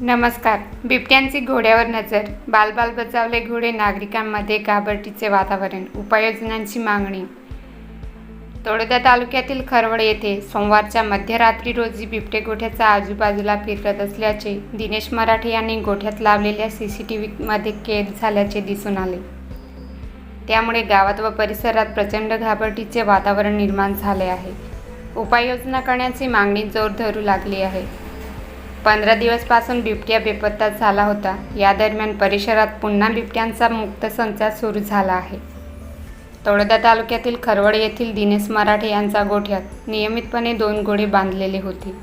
नमस्कार. बिबट्यांची घोड्यावर नजर. बालबाल बजावले घोडे नागरिकांमध्ये घाबरटीचे वातावरण. उपाययोजनांची मागणी. तळोदा तालुक्यातील खरवड येथे सोमवारच्या मध्यरात्री रोजी बिबटे गोठ्याचा आजूबाजूला फिरत असल्याचे दिनेश मराठे यांनी गोठ्यात लावलेल्या सी सी टी व्हीमध्ये कैद झाल्याचे दिसून आले. त्यामुळे गावात व परिसरात प्रचंड घाबरटीचे वातावरण निर्माण झाले आहे. उपाययोजना करण्याची मागणी जोर धरू लागली आहे. पंधरा दिवसपासून बिबट्या बेपत्ता झाला होता. या दरम्यान परिसरात पुन्हा बिबट्यांचा मुक्त संचार सुरू झाला आहे. तळोदा तालुक्यातील खरवड येथील दिनेश मराठे यांचा गोठ्यात नियमितपणे दोन गोळे बांधलेले होते.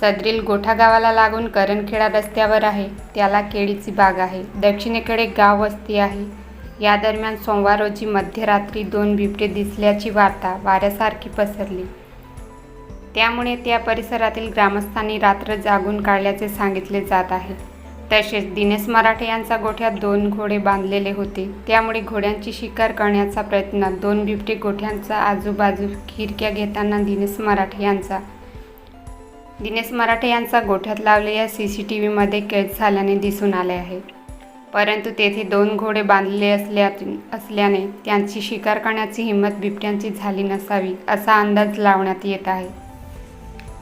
सदरील गोठा गावाला लागून करणखेडा रस्त्यावर आहे. त्याला केळीची बाग आहे. दक्षिणेकडे गाव वस्ती आहे. या दरम्यान सोमवार रोजी मध्यरात्री दोन बिबटे दिसल्याची वार्ता वाऱ्यासारखी पसरली. त्यामुळे त्या परिसरातील ग्रामस्थांनी रात्र जागून काढल्याचे सांगितले जात आहे. तसेच दिनेश मराठे यांचा गोठ्यात दोन घोडे बांधलेले होते. त्यामुळे घोड्यांची शिकार करण्याचा प्रयत्न दोन बिबटे गोठ्यांचा आजूबाजू खिरक्या घेताना दिनेश मराठे यांचा. दिनेश मराठे यांचा गोठ्यात लावलेल्या सी सी टी व्हीमध्ये कैद झाल्याने दिसून आले आहे. परंतु तेथे दोन घोडे बांधलेले असल्या असल्याने त्यांची शिकार करण्याची हिंमत बिबट्यांची झाली नसावी असा अंदाज लावण्यात येत आहे.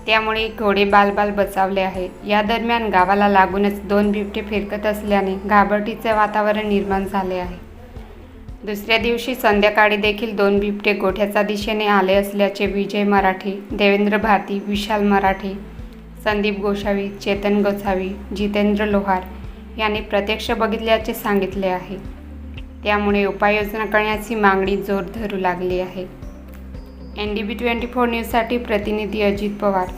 त्यामुळे घोडे बालबाल बचावले आहे या दरम्यान गावाला लागूनच दोन बिबटे फिरकत असल्याने घाबरटीचे वातावरण निर्माण झाले आहे. दुसऱ्या दिवशी संध्याकाळी देखील दोन बिबटे गोठ्याच्या दिशेने आले असल्याचे विजय मराठे देवेंद्र भारती विशाल मराठे संदीप गोसावी चेतन गोसावी जितेंद्र लोहार यांनी प्रत्यक्ष बघितल्याचे सांगितले आहे. त्यामुळे उपाययोजना करण्याची मागणी जोर धरू लागली आहे. N D B twenty four न्यूजसाठी प्रतिनिधी अजित पवार